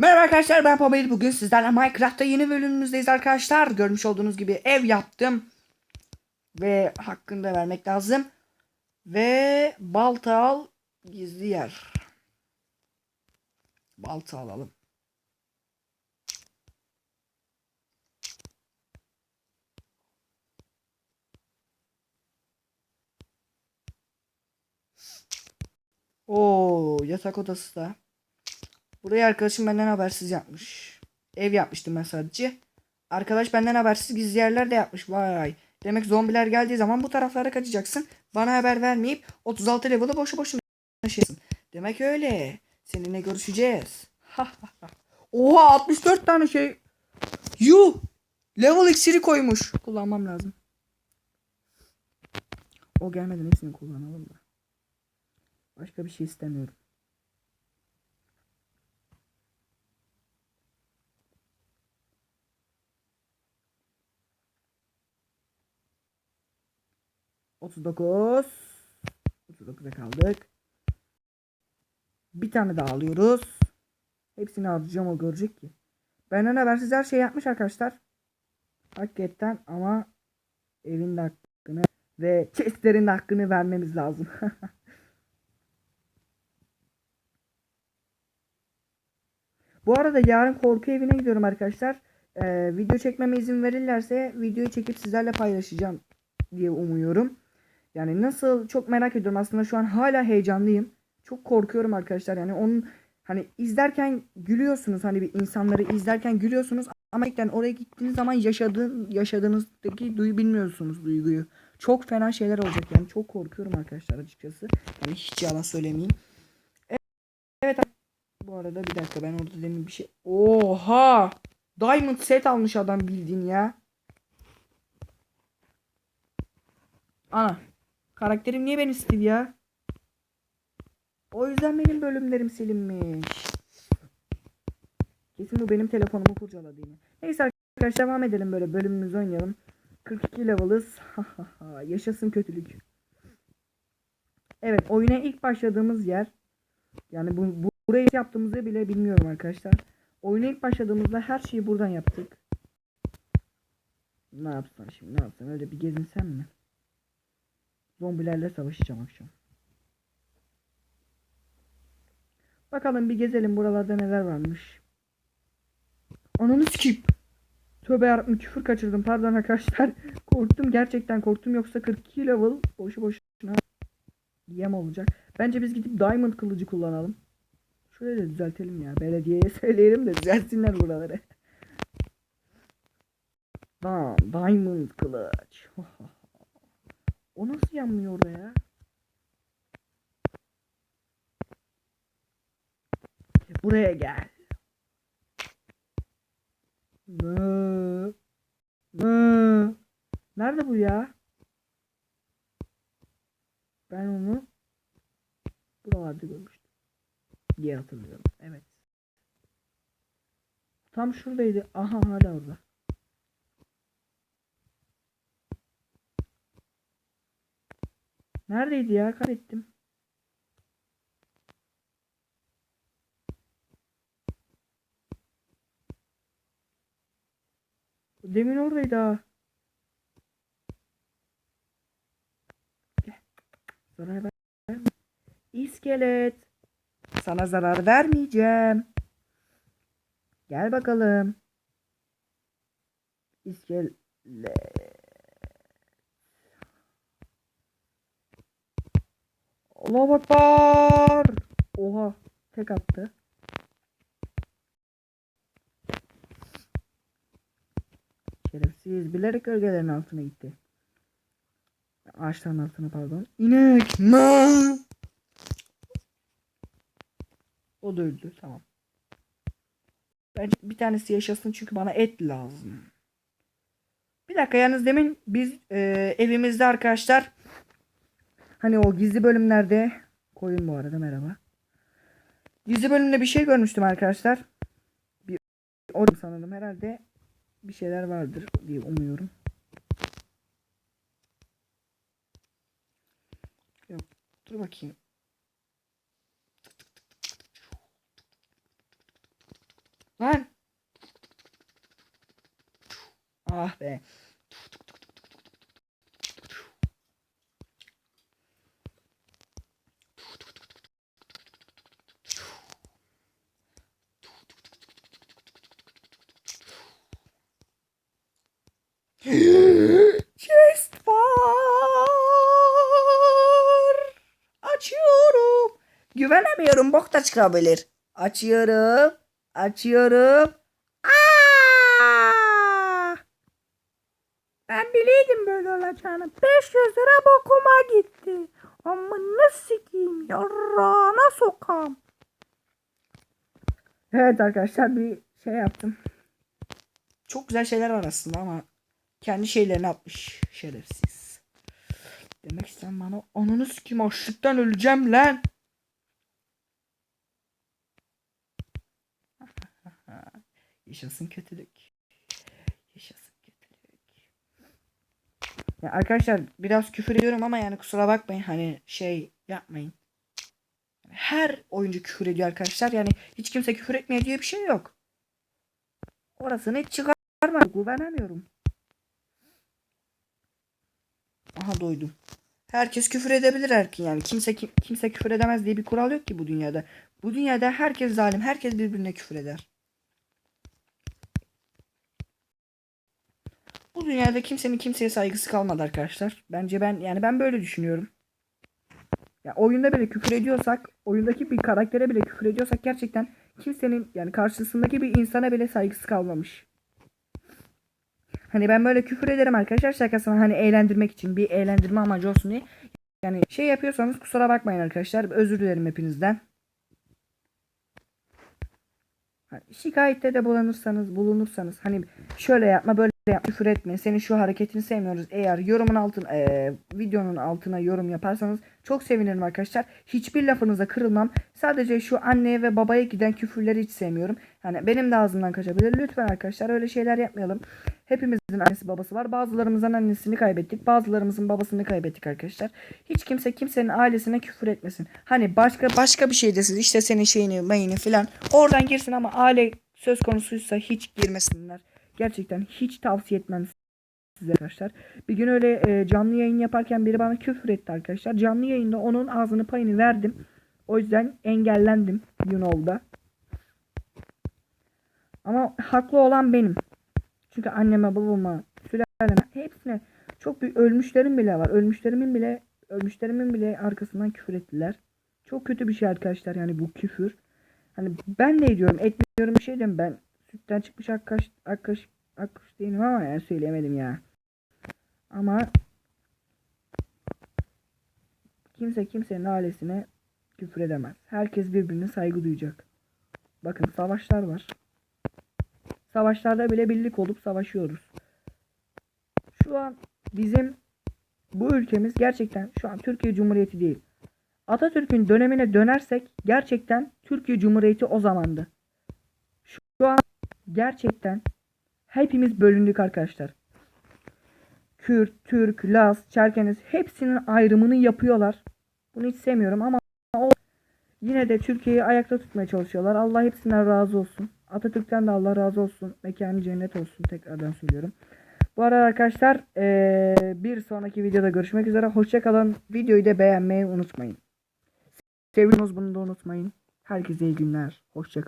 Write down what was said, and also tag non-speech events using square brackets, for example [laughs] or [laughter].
Merhaba arkadaşlar ben Pamir. Bugün sizlerle Minecraft'ta yeni bölümümüzdeyiz arkadaşlar. Görmüş olduğunuz gibi ev yaptım. Ve hakkını da vermek lazım. Ve balta al gizli yer. Balta alalım. Oo yatak odası da. Burayı arkadaşım benden habersiz yapmış. Ev yapmıştım ben sadece. Arkadaş benden habersiz gizli yerler de yapmış. Vay. Demek zombiler geldiği zaman bu taraflara kaçacaksın. Bana haber vermeyip 36 level'ı boşu boşuna taşıyorsun. Demek öyle. Seninle görüşeceğiz. Oha 64 tane şey. Yuh. Level iksiri koymuş. Kullanmam lazım. O gelmeden hepsini kullanalım da. Başka bir şey istemiyorum. Otuz dokuz. Otuz dokuza kaldık. Bir tane daha alıyoruz. Hepsini harcayacağım o görecek ki. Benden habersiz her şey yapmış arkadaşlar. Hakikaten ama evin de hakkını ve chestlerin de hakkını vermemiz lazım. [laughs] Bu arada yarın korku evine gidiyorum arkadaşlar. Ee, video çekmeme izin verirlerse videoyu çekip sizlerle paylaşacağım diye umuyorum. Yani nasıl çok merak ediyorum aslında şu an hala heyecanlıyım. Çok korkuyorum arkadaşlar yani onun hani izlerken gülüyorsunuz hani bir insanları izlerken gülüyorsunuz ama gerçekten oraya gittiğiniz zaman yaşadığın yaşadığınızdaki duyu bilmiyorsunuz duyguyu. Çok fena şeyler olacak yani çok korkuyorum arkadaşlar açıkçası. Yani hiç yalan söylemeyeyim. Evet bu arada bir dakika ben orada demin bir şey... Oha! Diamond set almış adam bildiğin ya. Ana. Karakterim niye beni Steve ya? O yüzden benim bölümlerim silinmiş. Kesin bu benim telefonumu kurcaladı yine. Neyse arkadaşlar devam edelim böyle bölümümüzü oynayalım. 42 level'ız. [laughs] Yaşasın kötülük. Evet oyuna ilk başladığımız yer. Yani bu, bu burayı yaptığımızı bile bilmiyorum arkadaşlar. Oyuna ilk başladığımızda her şeyi buradan yaptık. Ne yapsam şimdi ne yapsam öyle bir gezinsem mi? Zombilerle savaşacağım akşam. Bakalım bir gezelim buralarda neler varmış. Ananı sikeyim. Tövbe yarabbim küfür kaçırdım pardon arkadaşlar. [laughs] korktum gerçekten korktum yoksa 42 level boşu boşuna yem olacak. Bence biz gidip diamond kılıcı kullanalım. Şurayı da düzeltelim ya. Belediyeye [laughs] söyleyelim de düzeltsinler buraları. [laughs] Tamam. Diamond kılıç. O nasıl yanmıyor oraya? Buraya gel. Mı? Mı? Nerede bu ya? Ben onu buralarda görmüştüm diye hatırlıyorum. Evet. Tam şuradaydı. Aha hala orada. Neredeydi ya? Kaybettim. Demin oradaydı ha. Zarar ver. İskelet. Sana zarar vermeyeceğim. Gel bakalım. İskelet. Allah bakar. Oha. Tek attı. Şerefsiz. Bilerek gölgelerin altına gitti. Ağaçların altına pardon. İnek. Mı? O da öldü. Tamam. Bence bir tanesi yaşasın çünkü bana et lazım. Bir dakika yalnız demin biz e, evimizde arkadaşlar hani o gizli bölümlerde koyun bu arada merhaba. Gizli bölümde bir şey görmüştüm arkadaşlar. Bir orada sanırım herhalde bir şeyler vardır diye umuyorum. Yok dur bakayım. Lan. Ah be. [laughs] Chest var. Açıyorum. Güvenemiyorum. Bok da çıkabilir. Açıyorum. Açıyorum. Ben biliyordum böyle olacağını. 500 lira bokuma gitti. Ama ne sikeyim yarrağına sokam. Evet arkadaşlar bir şey yaptım. Çok güzel şeyler var aslında ama kendi şeylerini atmış şerefsiz. Demek istedim bana ananı sikeyim açlıktan öleceğim lan. [laughs] Yaşasın kötülük. Yaşasın kötülük. Ya arkadaşlar biraz küfür ediyorum ama yani kusura bakmayın hani şey yapmayın. Her oyuncu küfür ediyor arkadaşlar. Yani hiç kimse küfür etmeye diye bir şey yok. Orasını hiç çıkarmadım. Güvenemiyorum. Aha doydum. Herkes küfür edebilir erkin yani. Kimse kim- kimse küfür edemez diye bir kural yok ki bu dünyada. Bu dünyada herkes zalim. Herkes birbirine küfür eder. Bu dünyada kimsenin kimseye saygısı kalmadı arkadaşlar. Bence ben yani ben böyle düşünüyorum. Ya oyunda bile küfür ediyorsak, oyundaki bir karaktere bile küfür ediyorsak gerçekten kimsenin yani karşısındaki bir insana bile saygısı kalmamış. Hani ben böyle küfür ederim arkadaşlar şakasına hani eğlendirmek için bir eğlendirme amacı olsun diye. Yani şey yapıyorsanız kusura bakmayın arkadaşlar. Özür dilerim hepinizden. Hani şikayette de bulunursanız, bulunursanız hani şöyle yapma böyle küfür etme. Senin şu hareketini sevmiyoruz. Eğer yorumun altına eee, videonun altına yorum yaparsanız çok sevinirim arkadaşlar. Hiçbir lafınıza kırılmam. Sadece şu anneye ve babaya giden küfürleri hiç sevmiyorum. Yani benim de ağzımdan kaçabilir. Lütfen arkadaşlar öyle şeyler yapmayalım. Hepimizin annesi babası var. Bazılarımızın annesini kaybettik. Bazılarımızın babasını kaybettik arkadaşlar. Hiç kimse kimsenin ailesine küfür etmesin. Hani başka başka bir şey desin. işte senin şeyini, mayını filan. Oradan girsin ama aile söz konusuysa hiç girmesinler. Gerçekten hiç tavsiye etmem size arkadaşlar. Bir gün öyle e, canlı yayın yaparken biri bana küfür etti arkadaşlar. Canlı yayında onun ağzını payını verdim. O yüzden engellendim Yunol'da. Ama haklı olan benim. Çünkü anneme, babama, sülaleme hepsine çok büyük ölmüşlerim bile var. Ölmüşlerimin bile ölmüşlerimin bile arkasından küfür ettiler. Çok kötü bir şey arkadaşlar yani bu küfür. Hani ben de ediyorum, etmiyorum bir şey diyeyim ben. Sütten çıkmış akkaş, akkaş, akkaş değilim ama yani söyleyemedim ya. Ama kimse kimsenin ailesine küfür edemez. Herkes birbirine saygı duyacak. Bakın savaşlar var. Savaşlarda bile birlik olup savaşıyoruz. Şu an bizim bu ülkemiz gerçekten şu an Türkiye Cumhuriyeti değil. Atatürk'ün dönemine dönersek gerçekten Türkiye Cumhuriyeti o zamandı. Gerçekten hepimiz bölündük arkadaşlar. Kürt, Türk, Laz, Çerkeniz hepsinin ayrımını yapıyorlar. Bunu hiç sevmiyorum ama o yine de Türkiye'yi ayakta tutmaya çalışıyorlar. Allah hepsinden razı olsun. Atatürk'ten de Allah razı olsun. Mekanı cennet olsun tekrardan söylüyorum. Bu arada arkadaşlar eee, bir sonraki videoda görüşmek üzere. Hoşçakalın. Videoyu da beğenmeyi unutmayın. Seviyorsunuz bunu da unutmayın. Herkese iyi günler. Hoşçakalın.